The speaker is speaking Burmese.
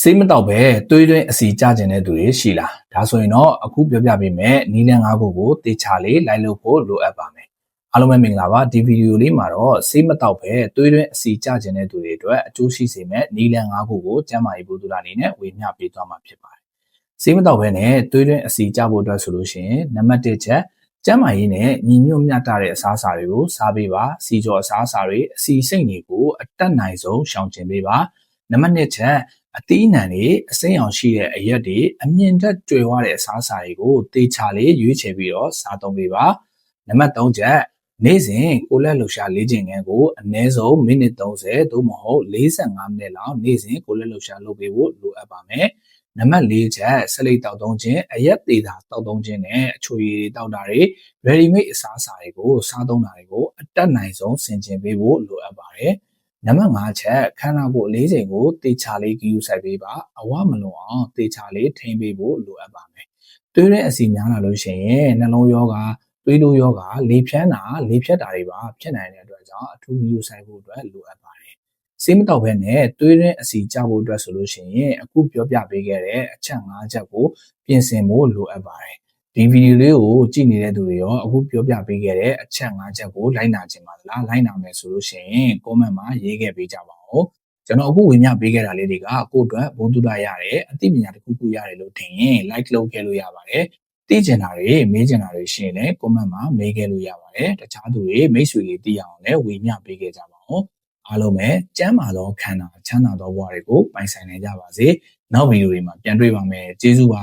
ဆေးမတောက်ပဲသွေးတွင်းအစီကျကျင်တဲ့သူတွေရှိလားဒါဆိုရင်တော့အခုပြောပြပေးမယ်နီလန်၅ခုကိုတေချာလေးလိုက်လုပ်ဖို့လိုအပ်ပါမယ်အားလုံးပဲမင်္ဂလာပါဒီဗီဒီယိုလေးမှာတော့ဆေးမတောက်ပဲသွေးတွင်းအစီကျကျင်တဲ့သူတွေအတွက်အကျိုးရှိစေမယ့်နီလန်၅ခုကိုကျန်းမာရေးဘုဒ္ဓလာအနေနဲ့ဝေမျှပေးသွားမှာဖြစ်ပါတယ်ဆေးမတောက်ပဲနဲ့သွေးတွင်းအစီကျဖို့အတွက်ဆိုလို့ရှိရင်နံပါတ်1ချက်ကျန်းမာရေးနဲ့ညီညွတ်မျှတတဲ့အစားအစာတွေကိုစားပေးပါစီကြောအစားအစာတွေအစီစိတ်တွေကိုအတက်နိုင်ဆုံးရှောင်ကျဉ်ပေးပါနံပါတ်2ချက် အသီးအနှံတွေအစိမ်းအောင်ရှိတဲ့အရက်တွေအမြင့်တက်ကျွယ်ဝတဲ့အစားအစာတွေကိုတေချာလေးရွေးချယ်ပြီးတော့စားသုံးပေးပါနံပါတ်3ချက်နေ့စဉ်ကိုလက်လှူရှာလေ့ကျင့်ခန်းကိုအနည်းဆုံးမိနစ်30သို့မဟုတ်45မိနစ်လောက်နေ့စဉ်ကိုလက်လှူရှာလုပ်ပေးဖို့လိုအပ်ပါမယ်နံပါတ်၄ချက်ဆက်လက်တောက်သုံးခြင်းအရက်သေးတာတောက်သုံးခြင်းနဲ့အချိုရည်တွေတောက်တာတွေ ready made အစားအစာတွေကိုစားသုံးတာတွေကိုအတက်နိုင်ဆုံးဆင်ခြင်ပေးဖို့လိုအပ်ပါတယ် နံပါတ်5ချက်ခန္ဓာကိုယ်အလေးချိန်ကိုတေချာလေးဂီယူဆိုင်ပေးပါအဝမလွန်အောင်တေချာလေးထိန်းပေးဖို့လိုအပ်ပါမယ်တွေးတဲ့အစီများလာလို့ရှိရင်နှလုံးရောဂါတွေးလို့ရောဂါလေဖြန်းတာလေဖြတ်တာတွေပါဖြစ်နိုင်တဲ့အတွက်ကြောင့်အထူးဂီယူဆိုင်ဖို့အတွက်လိုအပ်ပါတယ်ဆေးမတောက်ဘဲနဲ့တွေးတဲ့အစီကြဖို့အတွက်ဆိုလို့ရှိရင်အခုပြောပြပေးခဲ့တဲ့အချက်၅ချက်ကိုပြင်ဆင်ဖို့လိုအပ်ပါတယ် ဒီဗီဒီယိုလေးကိုကြည့်နေတဲ့သူတွေရောအခုပြောပြပေးခဲ့တဲ့အချက်၅ချက်ကိုလိုက်နာခြင်းပါလားလိုက်နာမယ်ဆိုလို့ရှိရင် comment မှာရေးခဲ့ပေးကြပါဦးကျွန်တော်အခုဝင်မြပေးခဲ့တာလေးတွေကကိုယ့်အတွက်ဘုံတုဒရတယ်အသိပညာတစ်ခုခုရတယ်လို့ထင်ရင် like လုပ်ခဲ့လို့ရပါတယ်သိကျင်တာတွေမေးကျင်တာတွေရှိရင်လည်း comment မှာမေးခဲ့လို့ရပါတယ်တခြားသူတွေမိတ်ဆွေတွေသိအောင်လည်းဝေမျှပေးခဲ့ကြပါဦးအားလုံးပဲကျမ်းမာသောခန္ဓာချမ်းသာသောဘဝတွေကိုပိုင်ဆိုင်နိုင်ကြပါစေနောက်ဗီဒီယိုတွေမှာပြန်တွေ့ပါမယ်ကျေးဇူးပါ